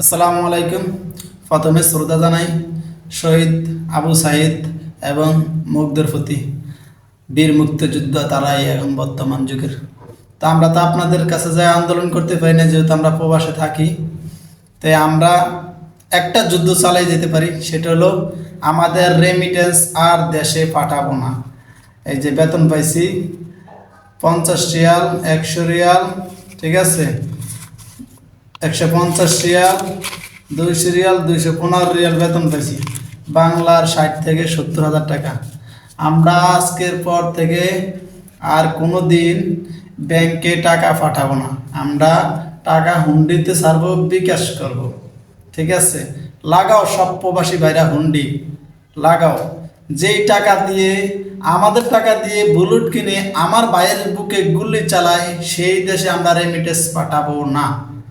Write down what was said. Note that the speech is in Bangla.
আসসালামু আলাইকুম। প্রথমে শ্রদ্ধা জানাই শহীদ আবু সাহিদ এবং মুগ্ধের প্রতি বীর মুক্তিযুদ্ধ তারাই এখন বর্তমান যুগের। তা আমরা তো আপনাদের কাছে যাই আন্দোলন করতে পারি না, যেহেতু আমরা প্রবাসে থাকি, তাই আমরা একটা যুদ্ধ চালাই যেতে পারি, সেটা হলো আমাদের রেমিটেন্স আর দেশে পাঠাবো না। এই যে বেতন পাইছি পঞ্চাশ রিয়াল, একশো রিয়াল, ঠিক আছে? একশো পঞ্চাশ রিয়াল, দুইশো রিয়াল, দুইশো পনেরো রিয়াল বেতন পাইছি। বাংলার ষাট থেকে সত্তর হাজার টাকা। আমরা আজকের পর থেকে আর কোনো দিন ব্যাংকে টাকা পাঠাবো না। আমরা টাকা হুন্ডিতে সারবো বিকাশ করব। ঠিক আছে? লাগাও সব প্রবাসী ভাইরা হুন্ডি। লাগাও। যেই টাকা দিয়ে, আমাদের টাকা দিয়ে বুলেট কিনে আমার ভাইয়ের বুকে গুলি চালায় সেই দেশে আমরা রেমিটেন্স পাঠাবো না।